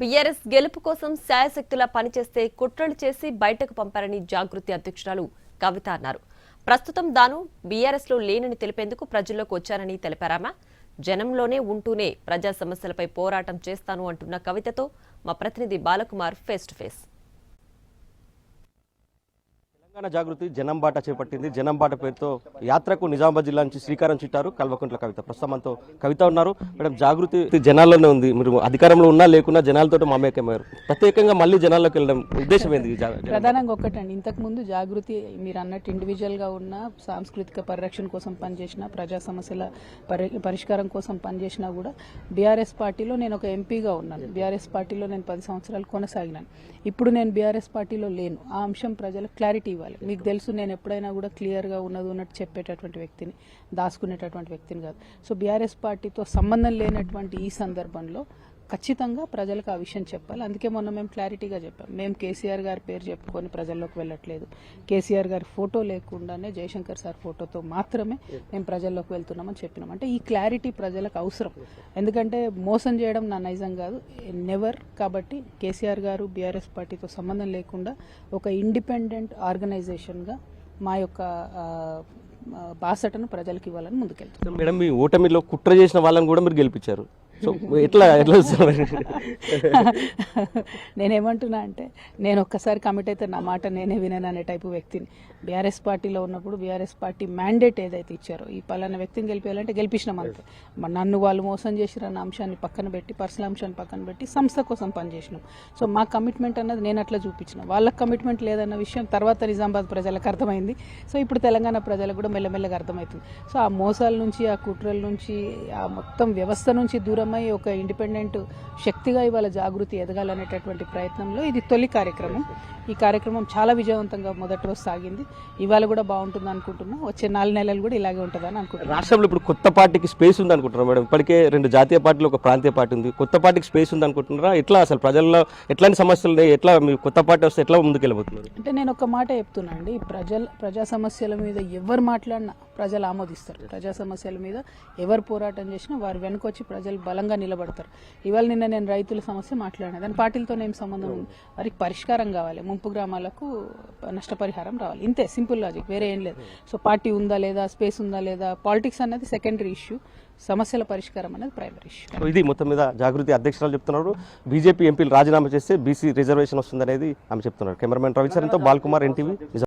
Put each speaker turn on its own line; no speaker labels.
BRS గెలుపు కోసం శాయశక్తులా పనిచేస్తే కుట్రలు చేసి బయటకు పంపారని జాగృతి అధ్యక్షురాలు కవిత అన్నారు. ప్రస్తుతం దాను బీఆర్ఎస్లో లేనని తెలిపేందుకు ప్రజల్లోకి వచ్చానని తెలిపారామా జనంలోనే ఉంటూనే ప్రజా సమస్యలపై పోరాటం చేస్తాను అంటున్న కవితతో మా ప్రతినిధి Balakumar face to face.
Telangana Jagruthi జనం బాట చేపట్టింది. జనం బాట పేరుతో యాత్రకు నిజామాబాద్ జిల్లా నుంచి శ్రీకారం చుట్టారు కల్వకుంట్ల కవిత. ప్రస్తుతం మనతో కవిత ఉన్నారు. మేడం జాగృతి జనాల్లోనే ఉంది. మీరు అధికారంలో ఉన్నా లేకున్నా జనాలతో మమేకమయ్యారు ప్రత్యేకంగా మళ్ళీ జనాల్లోకి వెళ్ళడం ఉద్దేశం ఏంది
ప్రధానంగా ఒక్కటండి. ఇంతకు ముందు జాగృతి మీరు అన్నట్టు ఇండివిజువల్గా ఉన్న సాంస్కృతిక పరిరక్షణ కోసం పనిచేసిన ప్రజా సమస్యల పరి పరిష్కారం కోసం పనిచేసినా కూడా బీఆర్ఎస్ పార్టీలో నేను ఒక ఎంపీగా ఉన్నాను. బీఆర్ఎస్ పార్టీలో నేను పది సంవత్సరాలు కొనసాగినాను. ఇప్పుడు నేను బీఆర్ఎస్ పార్టీలో లేను. ఆ అంశం ప్రజలకు క్లారిటీ ఇవ్వాలి. మీకు తెలుసు నేను ఎప్పుడైనా కూడా క్లియర్గా ఉన్నది ఉన్నట్టు చెప్పేటటువంటి వ్యక్తిని దాచుకునేటటువంటి వ్యక్తిని కాదు. సో బీఆర్ఎస్ పార్టీతో సంబంధం లేనటువంటి ఈ సందర్భంలో ఖచ్చితంగా ప్రజలకు ఆ విషయం చెప్పాలి. అందుకే మొన్న మేము క్లారిటీగా చెప్పాం. మేము కేసీఆర్ గారి పేరు చెప్పుకొని ప్రజల్లోకి వెళ్ళట్లేదు. కేసీఆర్ గారి ఫోటో లేకుండానే జయశంకర్ సార్ ఫోటోతో మాత్రమే మేము ప్రజల్లోకి వెళ్తున్నామని చెప్పినాం. అంటే ఈ క్లారిటీ ప్రజలకు అవసరం. ఎందుకంటే మోసం చేయడం నా నైజం కాదు. నెవర్ కాబట్టి కేసీఆర్ గారు బీఆర్ఎస్ పార్టీతో సంబంధం లేకుండా ఒక ఇండిపెండెంట్ ఆర్గనైజేషన్గా మా యొక్క బాసటను ప్రజలకు ఇవ్వాలని ముందుకెళ్తాం
మేడం మీ ఓటమిలో కుట్ర చేసిన వాళ్ళని కూడా మీరు గెలిపించారు. సో ఎట్లా ఎట్లా
నేనేమంటున్నా అంటే నేను ఒక్కసారి కమిట్ అయితే నా మాట నేనే వినను అనే టైపు వ్యక్తిని. బీఆర్ఎస్ పార్టీలో ఉన్నప్పుడు బీఆర్ఎస్ పార్టీ మ్యాండేట్ ఏదైతే ఇచ్చారో ఈ పలానా వ్యక్తిని గెలిపేయాలంటే గెలిపించినాం అంతే. నన్ను వాళ్ళు మోసం చేసిరన్న అంశాన్ని పక్కన పెట్టి పర్సనల్ అంశాన్ని పక్కన పెట్టి సంస్థ కోసం పనిచేసినాం. సో మా కమిట్మెంట్ అన్నది నేను అట్లా చూపించిన. వాళ్ళకి కమిట్మెంట్ లేదన్న విషయం తర్వాత నిజామాబాద్ ప్రజలకు అర్థమైంది. సో ఇప్పుడు తెలంగాణ ప్రజలకు కూడా మెల్లమెల్లగా అర్థమవుతుంది. సో ఆ మోసాల నుంచి ఆ కుట్రల నుంచి ఆ మొత్తం వ్యవస్థ నుంచి దూరం దూరమై ఒక ఇండిపెండెంట్ శక్తిగా ఇవాళ జాగృతి ఎదగాలనేటటువంటి ప్రయత్నంలో ఇది తొలి కార్యక్రమం. ఈ కార్యక్రమం చాలా విజయవంతంగా మొదటి రోజు సాగింది. ఇవాళ కూడా బాగుంటుంది అనుకుంటున్నా. వచ్చే నాలుగు నెలలు కూడా ఇలాగే ఉంటుందని అనుకుంటున్నాను
రాష్ట్రంలో ఇప్పుడు కొత్త పార్టీకి స్పేస్ ఉంది అనుకుంటున్నారు మేడం? ఇప్పటికే రెండు జాతీయ పార్టీలు ఒక ప్రాంతీయ పార్టీ ఉంది. కొత్త పార్టీకి స్పేస్ ఉంది అనుకుంటున్నారా? ఎట్లా అసలు ప్రజల్లో ఎట్లాంటి సమస్యలు ఎట్లా మీ కొత్త పార్టీ వస్తే ఎట్లా ముందుకెళ్ళబోతున్నారు?
అంటే నేను ఒక మాట చెప్తున్నా అండి. ప్రజల ప్రజా సమస్యల మీద ఎవరు మాట్లాడినా ప్రజలు ఆమోదిస్తారు. ప్రజా సమస్యల మీద ఎవరు పోరాటం చేసినా వారు వెనుకొచ్చి ప్రజలు బలంగా నిలబడతారు. ఇవాళ నిన్న నేను రైతుల సమస్య మాట్లాడినా దాని పార్టీలతో ఏం సంబంధం ఉంది వారికి పరిష్కారం కావాలి. ముంపు గ్రామాలకు నష్టపరిహారం రావాలి. ఇంతే సింపుల్ లాజిక్ వేరే ఏం లేదు. సో పార్టీ ఉందా లేదా స్పేస్ ఉందా లేదా పాలిటిక్స్ అనేది సెకండరీ ఇష్యూ సమస్యల పరిష్కారం అనేది ప్రైమరీ ఇష్యూ.
సో ఇది మొత్తం మీద జాగృతి అధ్యక్షురాలు చెప్తున్నారు. బీజేపీ ఎంపీలు రాజీనామా చేస్తే బీసీ రిజర్వేషన్ వస్తుందనేది ఆమె చెప్తున్నారు. కెమెరామెన్ రవిచరణ్తో బాల్కుమార్ ఎన్టీవీ.